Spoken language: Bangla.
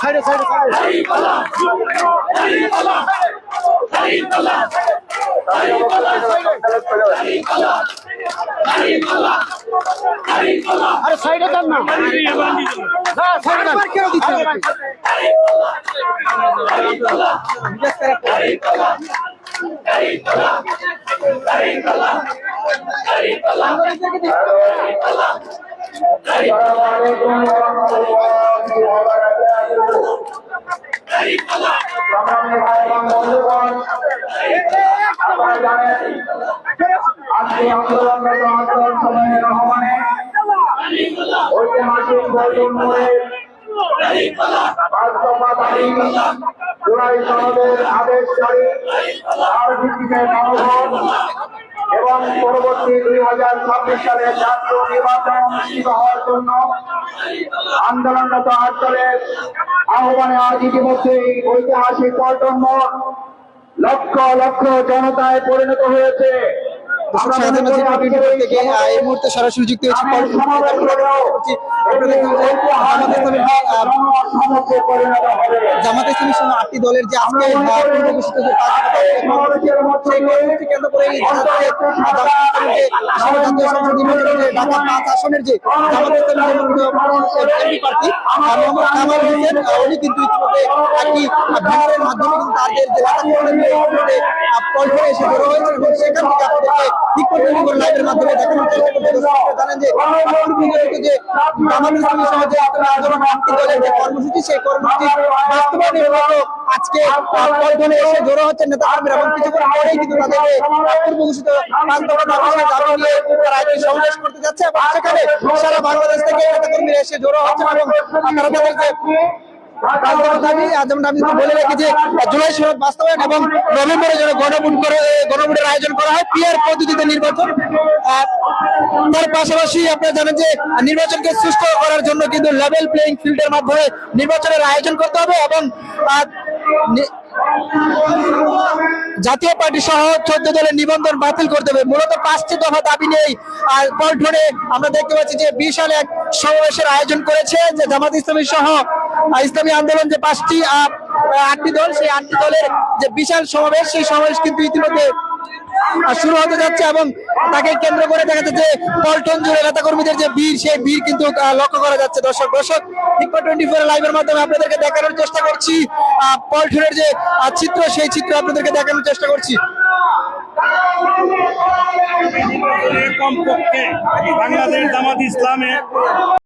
সাইডে সাইডে সাইডে আরে সাইডে যান না। না সাইডে যান। কেন দিচ্ছেন আজকে আন্দোলন সময়ের আহ্বানে ঐতিহাসিক দফা দাবি জুলাই সনদের আদেশ জারি তার এবং পরবর্তী দুই হাজার ছাব্বিশ সালে জাতীয় নির্বাচন অনুষ্ঠিত হওয়ার জন্য আন্দোলনরত অঞ্চলের আহ্বানে আজ ইতিমধ্যে এই ঐতিহাসিক পল্টন মোড় লক্ষ লক্ষ জনতায় পরিণত হয়েছে। আমরা মনে করি আজকের থেকে এই মুহূর্তে সরাসরি যুক্ত হয়েছি জামাত ইসলামী সহ আটটি দলের যে আজকে ঢাকা পাঁচ আসনের যে জামাত ইসলামী প্রার্থী মোহাম্মদ কামাল হোসেন উনি কিন্তু ইতিমধ্যে একটি ব্যানারের মাধ্যমে কিন্তু তাদের যে ঢাকা শহরের যে ইতিমধ্যে, আহ, পল্টনে এসে জড়ো হয়েছে এবং সেখান থেকে আপনাদেরকে ঠিক লাইভের মাধ্যমে দেখানোর চেষ্টা করতে জানেন যে যে জামাত ইসলামী সহ যে আন্দোলন আটটি দলের যে কর্মসূচি, সেই কর্মসূচি বাস্তবায়নের জন্য আজকে পল্টনে এসে জড়ো হচ্ছেন নেতা কর্মীরা এবং কিছুক্ষণ পরেই কিন্তু তাদের যে পূর্ব ঘোষিত পাঁচ দফা দাবি নিয়ে তারা একটি সমাবেশ করতে যাচ্ছে এবং সেখানে সারা বাংলাদেশ থেকে নেতা কর্মীরা এসে জড়ো হচ্ছেন এবং আপনারা তাদের আমি বলে যে জুলাই এবং আয়োজন করা হয় পদ্ধতিতে নির্বাচন। তার পাশাপাশি আপনারা জানেন যে নির্বাচনকে সুস্থ করার জন্য কিন্তু লেভেল ফিল্ডের নির্বাচনের আয়োজন করতে হবে এবং জাতীয় পার্টি সহ চোদ্দ দলের নিবন্ধন বাতিল করতে হবে মূলত পাঁচটি দফা দাবি নেই আর পল্টনে আমরা দেখতে পাচ্ছি যে বিশাল এক সমাবেশের আয়োজন করেছে যে জামাত ইসলামী সহ ইসলামী আন্দোলন যে পাঁচটি আটটি দল, সেই আটটি দলের যে বিশাল সমাবেশ, সেই সমাবেশ কিন্তু ইতিমধ্যে শুরু হতে যাচ্ছে এবং তাকে কেন্দ্র করে দেখা যাচ্ছে পল্টন জুড়ে নেতা কর্মীদের যে বীর সেই বীর কিন্তু লক্ষ্য করা যাচ্ছে। দর্শক দর্শক টিকপা টোয়েন্টি ফোর লাইভের মাধ্যমে আপনাদেরকে দেখানোর চেষ্টা করছি। পল্টনের যে চিত্র, সেই চিত্র আপনাদেরকে দেখানোর চেষ্টা করছি। কমপক্ষে বাংলাদেশ জামাত ইসলামে